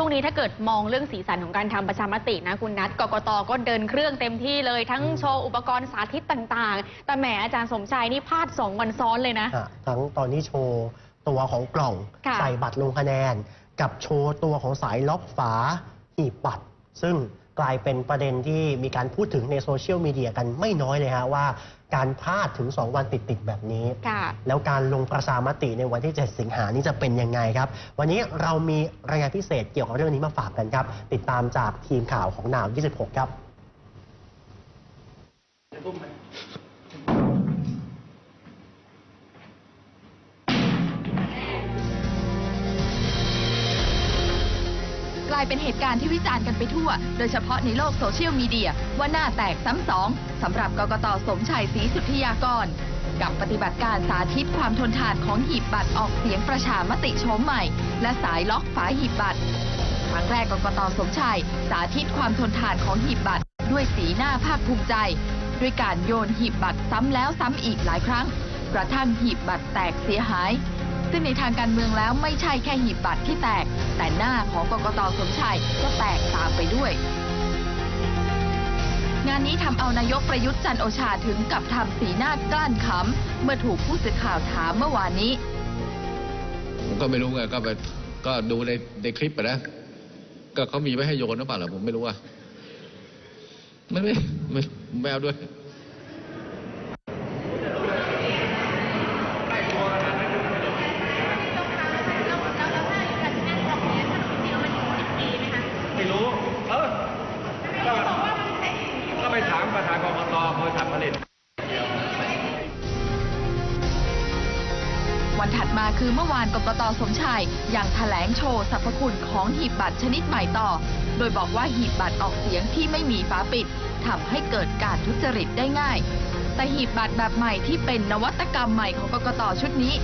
ช่วงนี้ถ้าเกิดมองเรื่องสีสันของการทำประชามตินะคุณนัทกกตก็เดินเครื่องเต็มที่เลยทั้งโชว์อุปกรณ์สาธิตต่างๆ แต่แหมอาจารย์สมชัยนี่พลาดสองวันซ้อนเลยนะ อะทั้งตอนนี้โชว์ตัวของกล่องค่ะใส่บัตรลงคะแนน กับโชว์ตัวของสายล็อกฝาหีบบัตร ซึ่ง กลายเป็นประเด็นที่มีการพูดถึงในโซเชียลมีเดียกันไม่น้อยเลยฮะว่าการพลาดถึง 2 วันติด ๆ แบบนี้ค่ะแล้วการลงประชามติในวันที่ 7 สิงหานี้จะเป็นยังไงครับ วันนี้เรามีรายงานพิเศษเกี่ยวกับเรื่องนี้มาฝากกันครับ ติดตามจากทีมข่าวของหนาว 26 ครับายเป็นเหตุการณ์ที่วิจารณ์กันไปทั่ว โดยเฉพาะในโลกโซเชียลมีเดียว่าหน้าแตกซ้ำสองสำหรับกกตสมชัยศรีสุทธิยากร กับปฏิบัติการสาธิตความทนทานของหีบบัตรออกเสียงประชามติโฉมใหม่ และสายล็อกฝาหีบบัตรครั้งแรกกกตสมชัย สาธิตความทนทานของหีบบัตร ด้วยสีหน้าภาคภูมิใจ ด้วยการโยนหีบบัตรซ้ำแล้วซ้ำอีกหลายครั้ง กระทั่งหีบบัตรแตกเสียหาย ซึ่งในทางการเมืองแล้วไม่ใช่แค่หีบบัตรที่แตก แต่หน้าของกกตสมชัยก็แตกตามไปด้วย งานนี้ทำเอานายกประยุทธ์จันโอชาถึงกับทำสีหน้ากลั้นขำ เมื่อถูกผู้สื่อข่าวถามเมื่อวานนี้ ผมก็ไม่รู้ไงก็ไปก็ดูในในคลิปอะนะ ก็เขามีไว้ให้โยนหรือเปล่าล่ะผมไม่รู้อะไม่ไม่ไม่ไม่เอาด้วย วันถัดมาคือเมื่อวานกกตสมชัยยังแถลงโชว์สรรพคุณของหีบบัตรชนิดใหม่ต่อ โดยบอกว่าหีบบัตรออกเสียงที่ไม่มีฝาปิดทำให้เกิดการทุจริตได้ง่าย แต่หีบบัตรแบบใหม่ที่เป็นนวัตกรรมใหม่ของกกตชุดนี้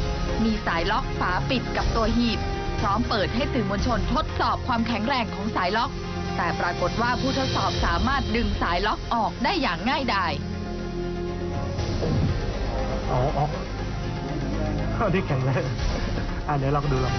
มีสายล็อกฝาปิดกับตัวหีบ พร้อมเปิดให้สื่อมวลชนทดสอบความแข็งแรงของสายล็อก แต่ปรากฏว่าผู้ทดสอบสามารถดึงสายล็อกออกได้อย่างง่ายดาย อ๋ออ๋อข้อที่แข็งแรงอะเดี๋ยวเราดูลอง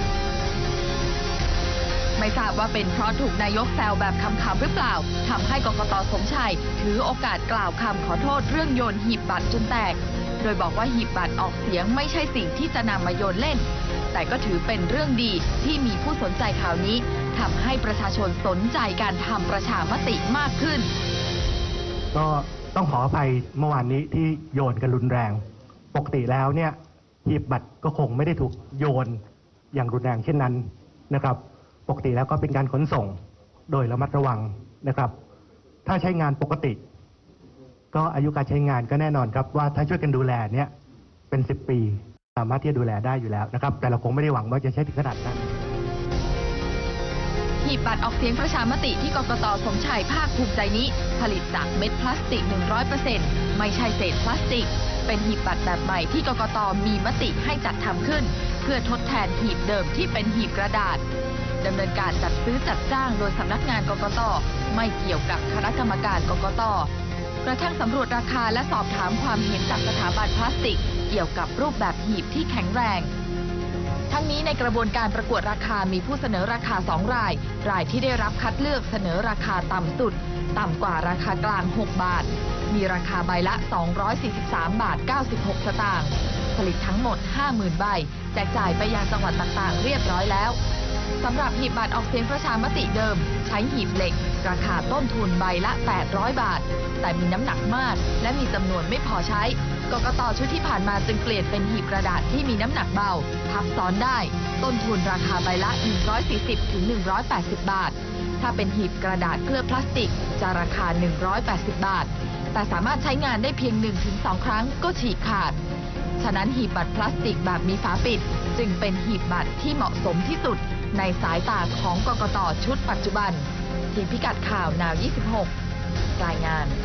ไม่ทราบว่าเป็นเพราะถูกนายกแซวแบบคำๆหรือเปล่าทำให้กกตสมชัย ถือโอกาสกล่าวคำขอโทษเรื่องโยนหีบบัตรจนแตก โดยบอกว่าหีบบัตรออกเสียงไม่ใช่สิ่งที่จะนำมาโยนเล่น แต่ก็ถือเป็นเรื่องดีที่มีผู้สนใจข่าวนี้ทำให้ประชาชนสนใจการทำประชามติมากขึ้น ก็ต้องขออภัยเมื่อวานนี้ที่โยนกันรุนแรง ปกติแล้วเนี่ย หีบบัตรก็คงไม่ได้ถูกโยนอย่างรุนแรงเช่นนั้นนะครับ ปกติแล้วก็เป็นการขนส่งโดยระมัดระวังนะครับ ถ้าใช้งานปกติ ก็อายุการใช้งานก็แน่นอนครับว่าถ้าช่วยกันดูแลเนี่ยเป็นสิบปี สามารถที่จะดูแลได้อยู่แล้วนะครับ แต่เราคงไม่ได้หวังว่าจะใช้ถึงขนาดนั้นหีบบัตรออกเสียงประชามติที่กกตสมชัยภาคภูมิใจนี้ ผลิตจากเม็ดพลาสติก 100%ไม่ใช่เศษพลาสติก เป็นหีบบัตรแบบใหม่ที่กกตมีมติให้จัดทำขึ้น เพื่อทดแทนหีบเดิมที่เป็นหีบกระดาษดำเนินการจัดซื้อจัดจ้างโดยสำนักงานกกตไม่เกี่ยวกับคณะกรรมการกกตกระทั่งสำรวจราคาและสอบถามความเห็นจากสถาบันพลาสติก เกี่ยวกับรูปแบบหีบที่แข็งแรง ทั้งนี้ในกระบวนการประกวดราคามีผู้เสนอราคา 2 ราย รายที่ได้รับคัดเลือกเสนอราคาต่ำสุด ต่ำกว่าราคากลาง 6 บาท มีราคาใบละ 243 บาท 96 สตางค์ ผลิตทั้งหมด 50,000 ใบ แจกจ่ายไปยังจังหวัดต่างๆ เรียบร้อยแล้ว สำหรับหีบบัตรออกเสียงประชามติเดิม ใช้หีบเหล็ก ราคาต้นทุนใบละ 800 บาท แต่มีน้ำหนักมาก และมีจำนวนไม่พอใช้กกตชุดที่ผ่านมาจึงเปลี่ยนเป็นหีบกระดาษที่มีน้ำหนักเบา พับซ้อนได้ ต้นทุนราคาใบละ 140-180 บาท ถ้าเป็นหีบกระดาษเคลือบพลาสติกจะราคา 180 บาท แต่สามารถใช้งานได้เพียง 1-2 ครั้งก็ฉีกขาด ฉะนั้นหีบบัตรพลาสติกแบบมีฝาปิด จึงเป็นหีบบัตรที่เหมาะสมที่สุดในสายตาของกกตชุดปัจจุบัน ทีมพิกัดข่าว นาว 26 รายงาน